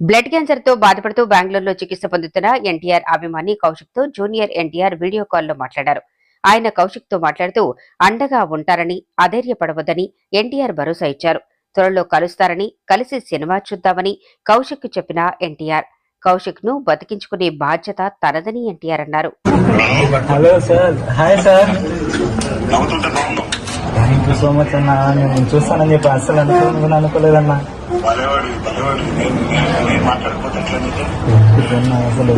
Blood క్యాన్సర్తో బాధపడుతూ బెంగళూరులో చికిత్స పొందుతున్న ఎన్టీఆర్ అభిమాని కౌశిక్తో జూనియర్ ఎన్టీఆర్ వీడియో కాల్లో మాట్లాడారు. ఆయన కౌశిక్తో మాట్లాడుతూ అండగా ఉంటారని అధైర్యపడవద్దని ఎన్టీఆర్ భరోసా ఇచ్చారు. త్వరలో కలుస్తారని కలిసి సినిమా చూద్దామని కౌశిక్ చెప్పిన ఎన్టీఆర్ కౌశిక్ను బతికించుకునే బాధ్యత తనదని ఎన్టీఆర్ అన్నారు. Hello sir hi sir thank you so much అన్న. నేను చూస్తానని చెప్పి అస్సలు అనుకోను అనుకోలేదన్నా. అసలు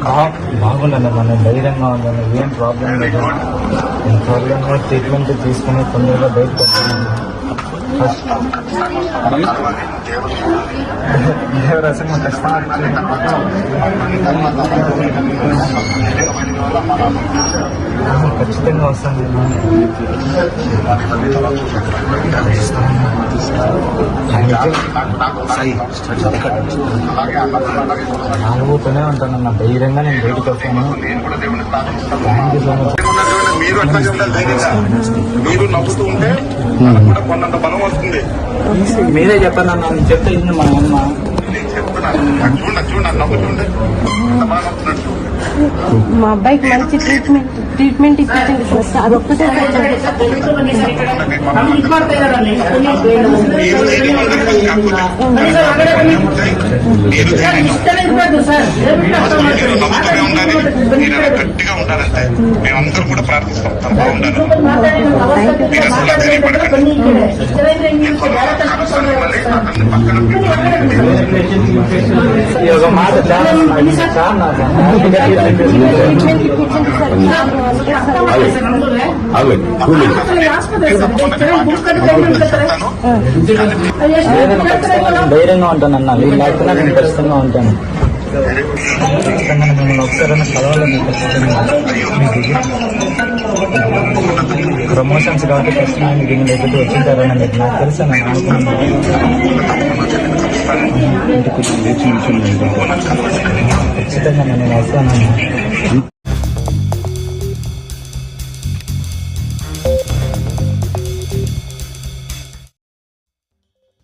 బా- బాగుందన్న మన ధైర్యంగా ఉందన్న. ఏం ప్రాబ్లం లేదు. ఏం ప్రాబ్లం ట్రీట్మెంట్ తీసుకుని తొందరగా బయటకు వస్తాను ఫస్ట్ ఖచ్చితంగా ఖచ్చితంగా వస్తాను. అలాగే అన్నప్పుడు ఉంటానన్న ధైర్యంగా నేను బయటకు వస్తాను థ్యాంక్ యూ సో మచ్ మీరు అట్లా ఉండాలి ధైర్యంగా మీరు నవ్వుతూ ఉంటే మనకు కూడా కొన్నంత బలం వస్తుంది మీరే చెప్పండి అన్న నేను చెప్తే ఇన్ని మా అమ్మ నేను చెప్తున్నాను నాకు చూడండి చూడండి నవ్వుతుంటే ఎంత బాగా నవ్వుతున్నాడు చూడు. మా అబ్బాయికి మంచి ట్రీట్మెంట్ ట్రీట్మెంట్ ఇప్పించండి సార్ అదొక్కటే మీరు ఉండాలంటే మేమందరం కూడా ప్రార్థిస్తాం. తను బాగుండాలి మీరు అసలు ధైర్యపడకండి ధైర్యంగా ఉంటాను అన్న వీళ్ళు లేకపోతే నేను ఖచ్చితంగా ఉంటాను. ఖచ్చితంగా మిమ్మల్ని ఒకసారి కలవాలని ఖచ్చితంగా ప్రమోషన్స్ కాబట్టి ఖచ్చితంగా మీకు ఇంక లేకపోతే వచ్చింటారని మీకు నాకు తెలుసు అని నేను అనుకున్నాను. ఖచ్చితంగా నేను వస్తాను